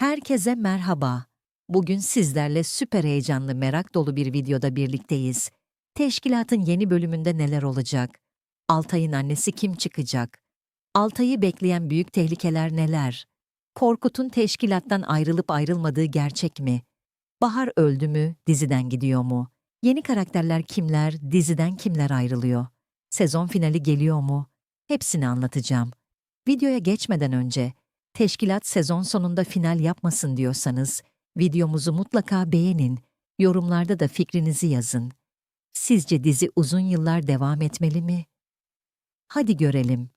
Herkese merhaba. Bugün sizlerle süper heyecanlı, merak dolu bir videoda birlikteyiz. Teşkilatın yeni bölümünde neler olacak? Altay'ın annesi kim çıkacak? Altay'ı bekleyen büyük tehlikeler neler? Korkut'un teşkilattan ayrılıp ayrılmadığı gerçek mi? Bahar öldü mü, diziden gidiyor mu? Yeni karakterler kimler, diziden kimler ayrılıyor? Sezon finali geliyor mu? Hepsini anlatacağım. Videoya geçmeden önce teşkilat sezon sonunda final yapmasın diyorsanız videomuzu mutlaka beğenin, yorumlarda da fikrinizi yazın. Sizce dizi uzun yıllar devam etmeli mi? Hadi görelim.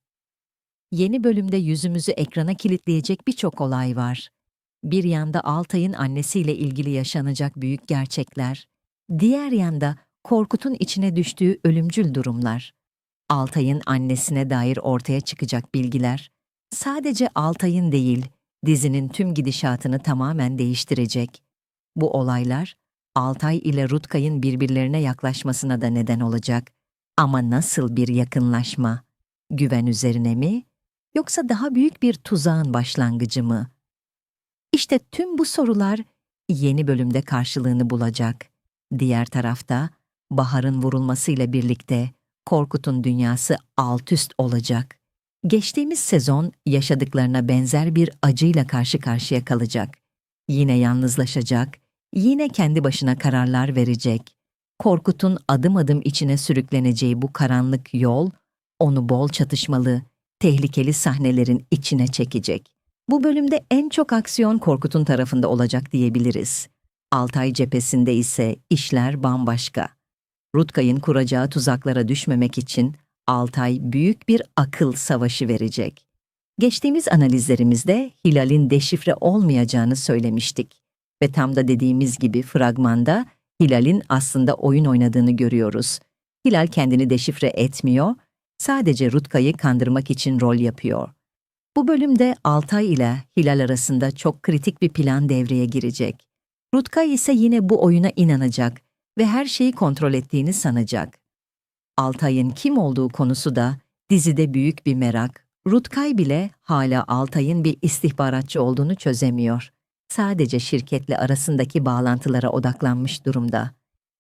Yeni bölümde yüzümüzü ekrana kilitleyecek birçok olay var. Bir yanda Altay'ın annesiyle ilgili yaşanacak büyük gerçekler, diğer yanda Korkut'un içine düştüğü ölümcül durumlar. Altay'ın annesine dair ortaya çıkacak bilgiler, sadece Altay'ın değil, dizinin tüm gidişatını tamamen değiştirecek. Bu olaylar, Altay ile Rutkay'ın birbirlerine yaklaşmasına da neden olacak. Ama nasıl bir yakınlaşma? Güven üzerine mi? Yoksa daha büyük bir tuzağın başlangıcı mı? İşte tüm bu sorular yeni bölümde karşılığını bulacak. Diğer tarafta, Bahar'ın vurulmasıyla birlikte Korkut'un dünyası alt üst olacak. Geçtiğimiz sezon yaşadıklarına benzer bir acıyla karşı karşıya kalacak. Yine yalnızlaşacak, yine kendi başına kararlar verecek. Korkut'un adım adım içine sürükleneceği bu karanlık yol, onu bol çatışmalı, tehlikeli sahnelerin içine çekecek. Bu bölümde en çok aksiyon Korkut'un tarafında olacak diyebiliriz. Altay cephesinde ise işler bambaşka. Rutkay'ın kuracağı tuzaklara düşmemek için Altay büyük bir akıl savaşı verecek. Geçtiğimiz analizlerimizde Hilal'in deşifre olmayacağını söylemiştik. Ve tam da dediğimiz gibi fragmanda Hilal'in aslında oyun oynadığını görüyoruz. Hilal kendini deşifre etmiyor, sadece Rutkay'ı kandırmak için rol yapıyor. Bu bölümde Altay ile Hilal arasında çok kritik bir plan devreye girecek. Rutkay ise yine bu oyuna inanacak ve her şeyi kontrol ettiğini sanacak. Altay'ın kim olduğu konusu da dizide büyük bir merak. Rutkay bile hala Altay'ın bir istihbaratçı olduğunu çözemiyor. Sadece şirketle arasındaki bağlantılara odaklanmış durumda.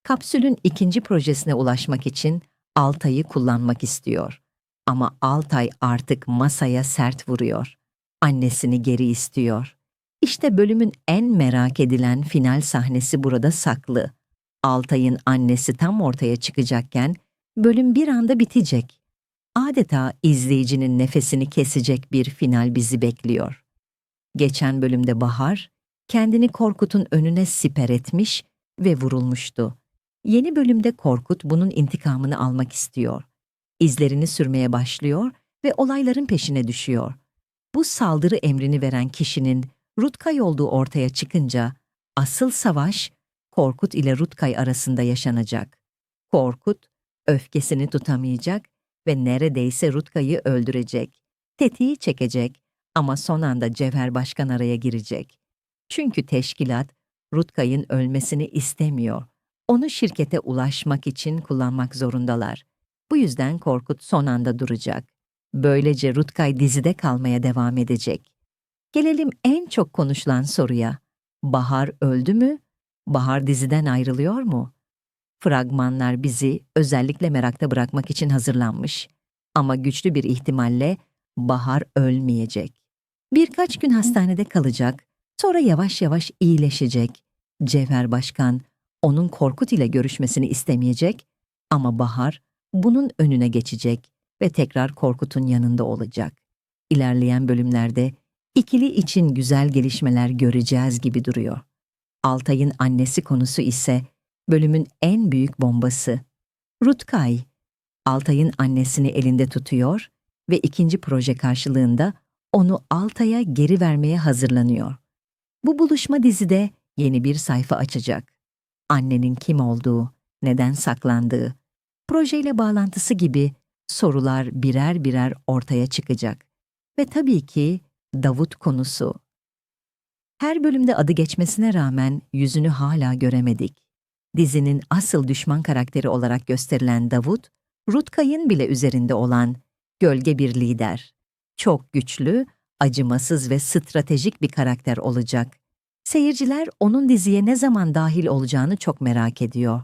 Kapsülün ikinci projesine ulaşmak için Altay'ı kullanmak istiyor. Ama Altay artık masaya sert vuruyor. Annesini geri istiyor. İşte bölümün en merak edilen final sahnesi burada saklı. Altay'ın annesi tam ortaya çıkacakken bölüm bir anda bitecek. Adeta izleyicinin nefesini kesecek bir final bizi bekliyor. Geçen bölümde Bahar, kendini Korkut'un önüne siper etmiş ve vurulmuştu. Yeni bölümde Korkut bunun intikamını almak istiyor. İzlerini sürmeye başlıyor ve olayların peşine düşüyor. Bu saldırı emrini veren kişinin Rutkay olduğu ortaya çıkınca asıl savaş Korkut ile Rutkay arasında yaşanacak. Korkut, öfkesini tutamayacak ve neredeyse Rutkay'ı öldürecek. Tetiği çekecek ama son anda Cevher Başkan araya girecek. Çünkü teşkilat Rutkay'ın ölmesini istemiyor. Onu şirkete ulaşmak için kullanmak zorundalar. Bu yüzden Korkut son anda duracak. Böylece Rutkay dizide kalmaya devam edecek. Gelelim en çok konuşulan soruya. Bahar öldü mü? Bahar diziden ayrılıyor mu? Fragmanlar bizi özellikle merakta bırakmak için hazırlanmış. Ama güçlü bir ihtimalle Bahar ölmeyecek. Birkaç gün hastanede kalacak, sonra yavaş yavaş iyileşecek. Cevher Başkan onun Korkut ile görüşmesini istemeyecek ama Bahar bunun önüne geçecek ve tekrar Korkut'un yanında olacak. İlerleyen bölümlerde ikili için güzel gelişmeler göreceğiz gibi duruyor. Altay'ın annesi konusu ise bölümün en büyük bombası. Rutkay, Altay'ın annesini elinde tutuyor ve ikinci proje karşılığında onu Altay'a geri vermeye hazırlanıyor. Bu buluşma dizide yeni bir sayfa açacak. Annenin kim olduğu, neden saklandığı, projeyle bağlantısı gibi sorular birer birer ortaya çıkacak. Ve tabii ki Davut konusu. Her bölümde adı geçmesine rağmen yüzünü hala göremedik. Dizinin asıl düşman karakteri olarak gösterilen Davut, Rutkay'ın bile üzerinde olan gölge bir lider. Çok güçlü acımasız ve stratejik bir karakter olacak. Seyirciler onun diziye ne zaman dahil olacağını çok merak ediyor.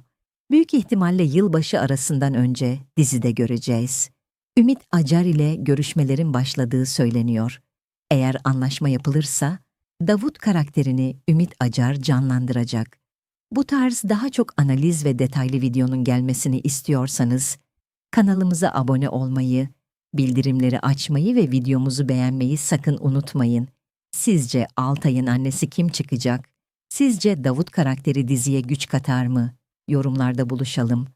Büyük ihtimalle yılbaşı arasından önce dizide göreceğiz. Ümit Acar ile görüşmelerin başladığı söyleniyor. Eğer anlaşma yapılırsa Davut karakterini Ümit Acar canlandıracak. Bu tarz daha çok analiz ve detaylı videonun gelmesini istiyorsanız kanalımıza abone olmayı, bildirimleri açmayı ve videomuzu beğenmeyi sakın unutmayın. Sizce Altay'ın annesi kim çıkacak? Sizce Davut karakteri diziye güç katar mı? Yorumlarda buluşalım.